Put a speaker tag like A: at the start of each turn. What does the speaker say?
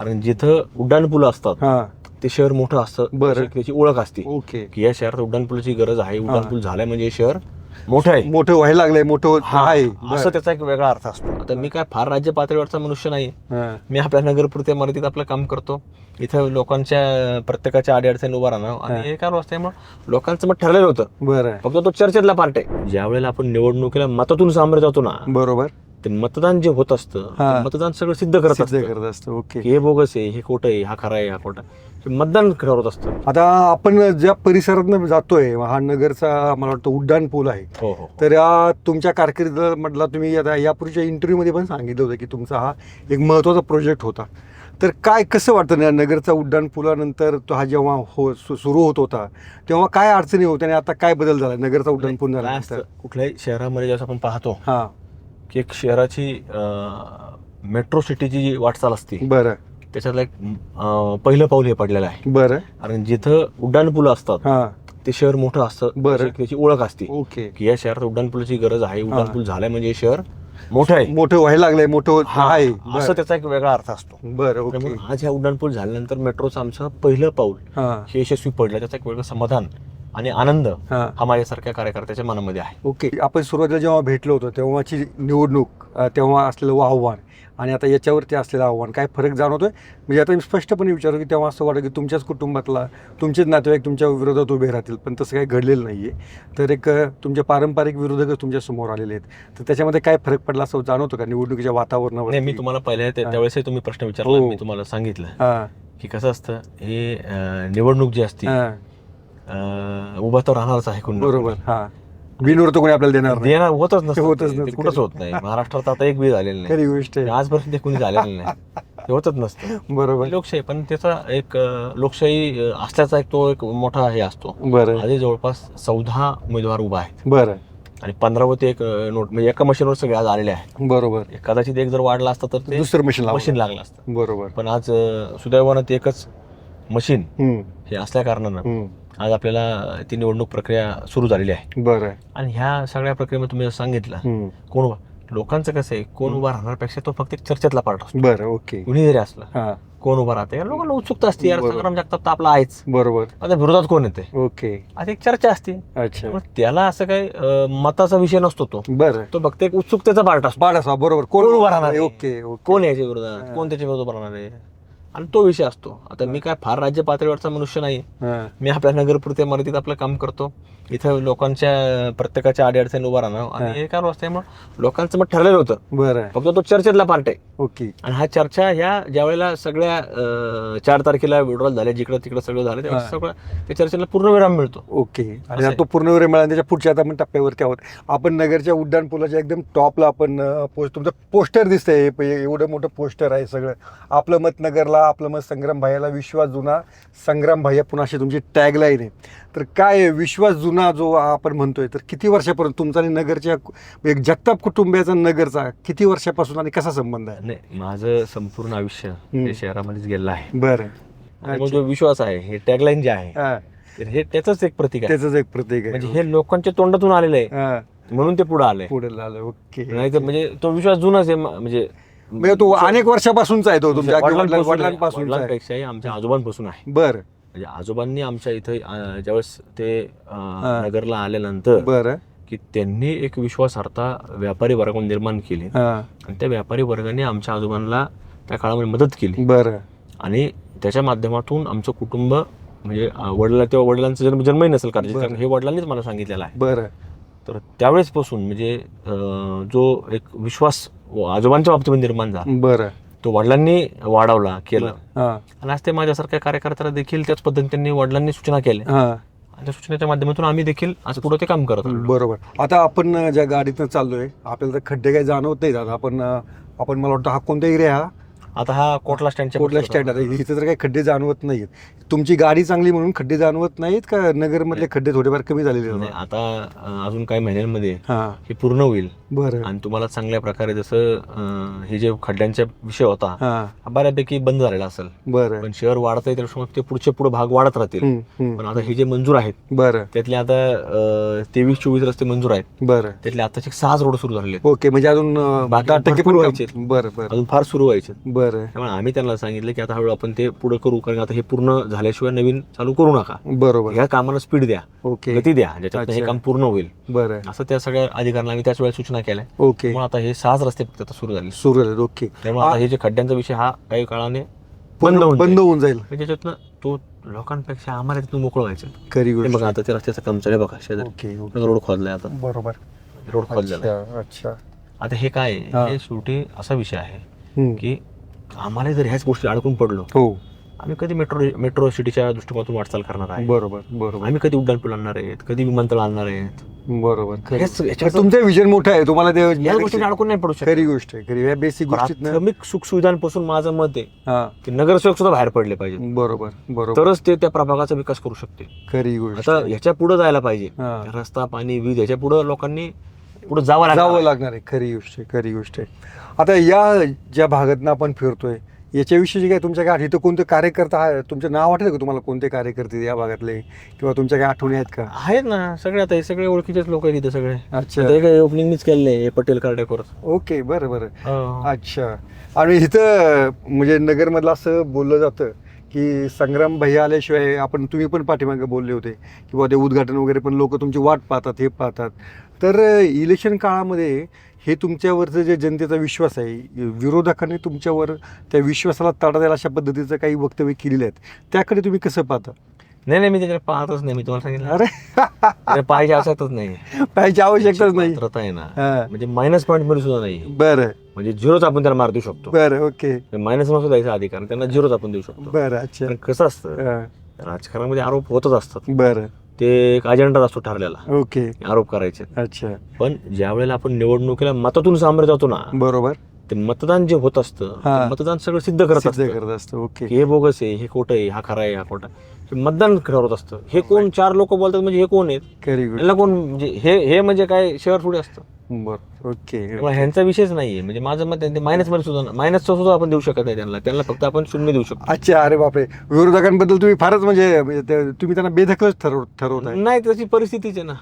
A: कारण जिथं उड्डाणपूल असतात
B: हा.
A: ते शहर मोठं असतं.
B: बरं.
A: अशी त्याची ओळख असते.
B: ओके.
A: की या शहरात उड्डाणपुलाची गरज आहे. उड्डाणपूल झालाय म्हणजे हे शहर मोठं आहे.
B: मोठं व्हायला लागलंय मोठं
A: हा,
B: आहे.
A: असं त्याचा एक वेगळा अर्थ असतो. आता मी काय फार राज्य पातळीवरचा मनुष्य नाही
B: हा.
A: मी आपल्या नगरपुरत्या मर्यादित आपलं काम करतो. इथं लोकांच्या प्रत्येकाच्या अडीअडचणी उभा राहणं आणि हे काय त्यामुळे लोकांचं मग ठरलेलं होतं.
B: बरं.
A: फक्त तो चर्चेतला पार्ट आहे. ज्या वेळेला आपण निवडणुकीला मतातून सामोरे जातो ना
B: बरोबर.
A: ते मतदान जे होत असतं
B: हा.
A: ते मतदान सगळं सिद्ध करत
B: सिद्ध
A: असतं.
B: करत असतं ओके.
A: की हे बोगस आहे हे खोटं आहे हा खरा आहे हा खोटा हे मतदान ठरवत असतं.
B: आता आपण ज्या परिसरात जातोय हा नगरचा मला वाटतं उड्डाण पूल आहे.
A: हो हो
B: तर या तुमच्या कारकिर्दीमधला तुम्ही आता यापूर्वीच्या इंटरव्ह्यूमध्ये पण सांगितलं होतं की तुमचा हा एक महत्त्वाचा प्रोजेक्ट होता. तर काय कसं वाटतं ना नगरचा उड्डाण पुलानंतर तो हा जेव्हा हो सु- सुरू होत होता तेव्हा काय अडचणी होत्या आणि आता काय बदल झाला? नगरचा उड्डाण पूल
A: काय
B: झाल्यानंतर
A: असतं कुठल्याही शहरामध्ये जेव्हा आपण पाहतो
B: हां.
A: की एक शहराची मेट्रो सिटीची जी वाटचाल असते
B: बरं.
A: त्याच्यातलं एक अं, पहिलं पाऊल हे पडलेलं आहे.
B: बरं.
A: कारण जिथं उड्डाणपूल असतात
B: हां.
A: ते शहर मोठं असतं
B: बरं.
A: त्याची- त्याची ओळख असते.
B: ओके.
A: की या शहरात उड्डाणपुलाची गरज आहे. उड्डाणपूल झालाय म्हणजे हे शहर मोठं आहे.
B: मोठं व्हायला लागलंय मोठं
A: हा,
B: आहे.
A: असं त्याचा एक वेगळा अर्थ असतो.
B: बरं ओके.
A: त्यामुळे आज ह्या उड्डाणपूल झाल्यानंतर मेट्रोचं आमचं पहिलं पाऊल
B: हां.
A: हे यशस्वी पडलं. त्याचा एक वेगळं समाधान आणि आनंद
B: हां.
A: हा माझ्यासारख्या कार्यकर्त्याच्या मनामध्ये आहे.
B: ओके. आपण सुरुवातीला जेव्हा भेटलो होतो तेव्हाची निवडणूक अ, तेव्हा असलेलं आव्हान आणि आता याच्यावरती असलेलं आव्हान काय फरक जाणवतोय? म्हणजे आता मी स्पष्टपणे विचारतो की तेव्हा असं वाटतं की तुमच्याच कुटुंबातला तुमचेच नातेवाईक तुमच्या विरोधात उभे राहतील पण तसं काही घडलेलं नाही आहे तर एक अ, तुमचे पारंपरिक विरोधकच तुमच्यासमोर आलेले आहेत. तर त्याच्यामध्ये काय फरक पडला असं जाणवतो का निवडणुकीच्या वातावरणावर
A: नाही मी तुम्हाला पहिल्या त्या- त्यावेळेसही तुम्ही प्रश्न विचारला
B: हो.
A: मी तुम्हाला सांगितलं
B: हां.
A: की कसं असतं हे अं, निवडणूक जी असते
B: हां.
A: अं, उभा तर राहणारच आहे कोणी
B: बरोबर हां. बिनवर तर कोणी आपल्याला देणार नाही.
A: देणार होतच नसतं.
B: होतच
A: ते.
B: नसतं.
A: कुठंच होत नाही. महाराष्ट्रात आता एक बी झालेलं नाही.
B: खरी गोष्ट आहे.
A: आजपर्यंत ते कोणी झालेलं नाही. ते होतच नसतं.
B: बरोबर.
A: लोकशाही पण त्याचा एक अं, लोकशाही अं, असल्याचा एक तो एक मोठा हे असतो.
B: बरं.
A: आधी जवळपास चौदा उमेदवार उभा आहेत.
B: बरं.
A: आणि पंधरावरती एक अं, नोट म्हणजे एका मशीनवर सगळे आज आलेले आहेत.
B: बरोबर.
A: कदाचित एक जर वाढला असता तर ते
B: दुसरं मशीन
A: मशीन लागलं असतं.
B: बरोबर.
A: पण आज अं, सुदैवानं ते एकच मशीन
B: हम्म,
A: हे असल्या कारणानं
B: हम्म.
A: आज आपल्याला ती निवडणूक प्रक्रिया सुरू झालेली आहे.
B: बरं
A: आणि ह्या सगळ्या प्रक्रियेमध्ये तुम्ही सांगितलं
B: हम्म.
A: कोण उभा लोकांचं कसं आहे कोण उभा राहण्यापेक्षा तो फक्त एक चर्चेतला पार्ट असतो.
B: बरं ओके.
A: कुणी जरी असलं
B: हा.
A: कोण उभा राहते लोकांना उत्सुकता असते यार
B: बरोबर.
A: संग्राम जगताप तर आपला आहेच.
B: बरोबर.
A: आता विरोधात कोण येते
B: ओके.
A: आता एक चर्चा असते.
B: अच्छा.
A: त्यामुळे त्याला असं काही अं, मताचा विषय नसतो तो.
B: बरं.
A: तो फक्त एक उत्सुकतेचा पार्ट असतो.
B: बरोबर.
A: कोण उभा राहणार आहे?
B: ओके. ओके
A: कोण याच्या विरोधात? कोण त्याच्या विरोधात राहणार आहे? आणि तो विषय असतो. आता मी काय फार राज्य पातळीवरचा मनुष्य नाही मी आपल्या नगरपुरत्या मर्यादित आपलं काम करतो. इथं लोकांच्या प्रत्येकाच्या अडीअडचणी उभा राहणं. आणि हे काय त्यामुळे लोकांचं मग ठरलेलं होतं.
B: बरं.
A: फक्त तो चर्चेतला पार्ट आहे.
B: ओके.
A: आणि हा चर्चा ह्या ज्या वेळेला सगळ्या चार तारखेला विड्रॉल झाले जिकडं तिकडं सगळं झालं तेव्हा सगळं त्या चर्चेला पूर्ण विराम मिळतो.
B: ओके. आणि तो पूर्ण वेळ मिळाला त्याच्या पुढच्या आता आपण टप्प्यावरती आहोत. आपण नगरच्या उड्डाण पुलाच्या एकदम टॉपला आपण पोस्ट तुमचं पोस्टर दिसतंय. एवढं मोठं पोस्टर आहे सगळं. आपलं मत नगरला आपलं मत संग्राम भाईला विश्वास जुना संग्राम भाई पुन्हा अशी तुमची टॅगलाईन आहे. तर काय विश्वास जुना जो आपण म्हणतोय तर किती वर्षापर्यंत तुमचा आणि नगरच्या एक जगताप कुटुंबियाचा नगरचा किती वर्षापासून आणि कसा संबंध आहे?
A: नाही माझं संपूर्ण आयुष्य हे शहरामध्येच गेलं आहे.
B: बरं.
A: आणि मग जो विश्वास आहे हे टॅगलाईन जे आहे
B: हा.
A: तर हे त्याच एक प्रतीक आहे.
B: त्याचंच एक प्रतीक आहे.
A: म्हणजे हे लोकांच्या तोंडातून आलेलं आहे.
B: हा.
A: म्हणून ते पुढे आलंय.
B: पुढे आलं ओके.
A: नाही तर म्हणजे तो विश्वास जुनाच आहे म- म्हणजे
B: म्हणजे तो अनेक वर्षापासूनचा आहे तो तुमच्या अगदी वडिलां-
A: वडिलांपासून आहे.
B: आहे.
A: वडिलांपेक्षाही आमच्या आजोबांपासून आहे.
B: बरं.
A: म्हणजे आजोबांनी आमच्या इथं ज्यावेळेस ते नगरला आल्यानंतर
B: बरं.
A: की त्यांनी एक विश्वासार्हता व्यापारी वर्गामध्ये निर्माण केली. आणि त्या व्यापारी वर्गाने आमच्या आजोबांना त्या काळामध्ये मदत केली.
B: बरं.
A: आणि त्याच्या माध्यमातून आमचं कुटुंब म्हणजे वडिला तेव्हा वडिलांचा जन्म जन्मही नसेल कारण कारण हे वडिलांनीच मला सांगितलेलं आहे.
B: बरं.
A: तर त्यावेळेसपासून म्हणजे जो एक विश्वास आजोबांच्या बाबतीमध्ये निर्माण झाला.
B: बरं.
A: तो वडिलांनी वाढवला केलं. आणि आज ते माझ्यासारख्या कार्यकर्त्याला देखील त्याच पद्धतीने त्यांनी वडिलांनी सूचना केल्या. आणि त्या सूचनेच्या माध्यमातून आम्ही देखील आज पुढे ते काम करत.
B: बरोबर. आता आपण ज्या गाडीतनं चाललोय आपल्याला तर खड्डे काही जाणवत नाही दादा आपण आपण मला वाटतं हा कोणता एरिया हा
A: आता हा कोटला स्टँडच्या
B: कुठला स्टँड आहे इथं तर काही खड्डे जाणवत नाहीत तुमची गाडी चांगली म्हणून खड्डे जाणवत नाहीत का? नगरमधले खड्डे थोडेफार कमी झालेले आहेत?
A: नाही, आता अजून काही महिन्यांमध्ये
B: हा.
A: हे पूर्ण होईल.
B: बरं.
A: आणि तुम्हाला चांगल्या प्रकारे जसं अं, हे जे खड्ड्यांचा विषय होता
B: हा.
A: हा बऱ्यापैकी बंद झालेला असेल.
B: बरं.
A: पण शहर वाढत आहे त्याच्यामुळे ते पुढचे पुढे भाग वाढत राहतील.
B: हम्म, हम्म.
A: पण आता हे जे मंजूर आहेत
B: बरं.
A: त्यातले आता तेवीस चोवीस रस्ते मंजूर आहेत.
B: बरं.
A: त्यातले आताचे सहाच रोड सुरू झालेले आहेत.
B: ओके म्हणजे अजून अं,
A: बाकी
B: दहा टक्के
A: भरपूर
B: पण
A: व्हायचे.
B: काम- बरं बरं.
A: अजून फार सुरू व्हायचे
B: बरं.
A: त्यामुळे आम्ही त्यांना सांगितलं की आता हळूहळू आपण ते पुढे करू कारण आता हे पूर्ण झाल्याशिवाय नवीन चालू करू नका.
B: बरोबर.
A: ह्या कामाला स्पीड द्या.
B: ओके.
A: गती द्या ज्याच्यात हे. काम पूर्ण होईल.
B: बरं.
A: असं त्या सगळ्या अधिकाऱ्यांना आम्ही त्याच वेळेस सूचना केल्या.
B: ओके.
A: मग आता हे सहाच रस्ते फक्त आता सुरू झाले.
B: सुरू झाले ओके.
A: त्यामुळे आता हे जे खड्ड्यांचा विषय हा काही काळाने बंद
B: बंद
A: होऊन जाईल. त्याच्यातनं तो लोकांपेक्षा आम्हाला तिथून मोकळं व्हायचं
B: खरी
A: हे
B: गोष्ट.
A: बघा आता ते रस्त्याचं काम चालू आहे बघा शेजारी. रोड खोदलाय आता.
B: बरोबर.
A: रोड खोदलेला.
B: अच्छा
A: आता हे काय आहे?
B: हा.
A: शेवटी असा विषय आहे. की आम्हाला जर ह्याच गोष्टी अडकून पडलो
B: हो.
A: आम्ही कधी मेट्रो मेट्रो सिटीच्या दृष्टिकोनातून वाटचाल करणार आहे?
B: बरोबर बरोबर.
A: आम्ही कधी उड्डाण पूल आणणार आहेत? कधी विमानतळ आणणार आहेत?
B: बरोबर.
A: हेच-
B: तुमचं विजन मोठं आहे. तुम्हाला ते
A: या गोष्टी अडकून नाही पडू शकत.
B: खरी गोष्ट आहे खरी. या बेसिक गोष्टीत
A: प्राथमिक सुखसुविधांपासून माझं मत आहे
B: हा.
A: की नगरसेवक सुद्धा बाहेर पडले पाहिजे
B: बरोबर बरोबर.
A: तरच ते त्या प्रभागाचा विकास करू शकते
B: खरी गोष्ट
A: आता ह्याच्या पुढे जायला पाहिजे.
B: हा.
A: रस्ता पाणी वीज ह्याच्या पुढे लोकांनी पुढे जावं
B: जावं लागणार आहे. खरी गोष्ट आहे खरी गोष्ट आहे. आता या ज्या भागातनं आपण फिरतोय याच्याविषयी काय तुमच्या काय इथं कोणते कार्यकर्ता आहे? तुमचं नाव आठवतं का तुम्हाला कोणते कार्यकर्ते या भागातले? किंवा तुमच्या काय आठवणी आहेत का?
A: आहेत ना सगळे आता हे सगळे ओळखीचेच लोक आहेत इथे सगळे.
B: अच्छा.
A: आता हे काय ओपनिंगनीच केलेलं आहे हे पटेल कार्डेकोर
B: ओके बरं बरं. अच्छा. आणि इथं म्हणजे नगरमधलं असं बोललं जातं की संग्राम भैया आल्याशिवाय आपण तुम्ही पण पाठीमागे बोलले होते की बाबा ते उद्घाटन वगैरे पण लोक तुमची वाट पाहतात हे पाहतात. तर इलेक्शन काळामध्ये हे तुमच्यावरचं जे जनतेचा विश्वास आहे विरोधकांनी तुमच्यावर त्या विश्वासाला तडा द्यायला अशा पद्धतीचं काही वक्तव्य केलेले आहेत त्याकडे तुम्ही कसं पाहता?
A: नाही नाही मी त्याच्याकडे पाहतच नाही मी तुम्हाला सांगितलं.
B: अरे!
A: पाहायची आवश्यकताच नाही.
B: पाहायची आवश्यकताच नाही.
A: ना. म्हणजे मायनस पॉईंटमध्ये सुद्धा नाही.
B: बरं.
A: म्हणजे झिरोच आपण त्याला मार देऊ शकतो.
B: बरं ओके.
A: मायनस सुद्धा द्यायचा अधिकार त्यांना झिरोच आपण देऊ शकतो.
B: बरं अच्छा.
A: कारण कसं असतं. राजकारणामध्ये आरोप होतच असतात.
B: बरं.
A: ते एक अजेंडा असतो ठरलेला.
B: ओके.
A: आरोप करायचे.
B: अच्छा.
A: पण ज्या वेळेला आपण निवडणुकीला मतातून सामोरे जातो ना
B: बरोबर.
A: ते मतदान जे होत असतं मतदान सगळं सिद्ध करत
B: करत असतं ओके.
A: हे बोगस आहे हे खोटं आहे हा खरा आहे हा खोटा मतदान ठरवत असतं. हे कोण चार लोक बोलतात म्हणजे हे कोण आहेत? कोण म्हणजे हे हे म्हणजे काय शहर थोडी असतं.
B: बरं ओके.
A: त्यामुळे ह्यांचा विषयच नाहीये. म्हणजे माझं मत आहे, ते मायनसमध्ये सुद्धा मायनसचा सुद्धा आपण देऊ शकत नाही त्यांना. त्यांना फक्त आपण शून्य देऊ शकतो.
B: अच्छा अरे बापरे. विरोधकांबद्दल तुम्ही फारच म्हणजे म्हणजे ते- तुम्ही त्यांना बेदखलच ठरव ठरवताय.
A: नाही त्याची परिस्थितीच आहे ना.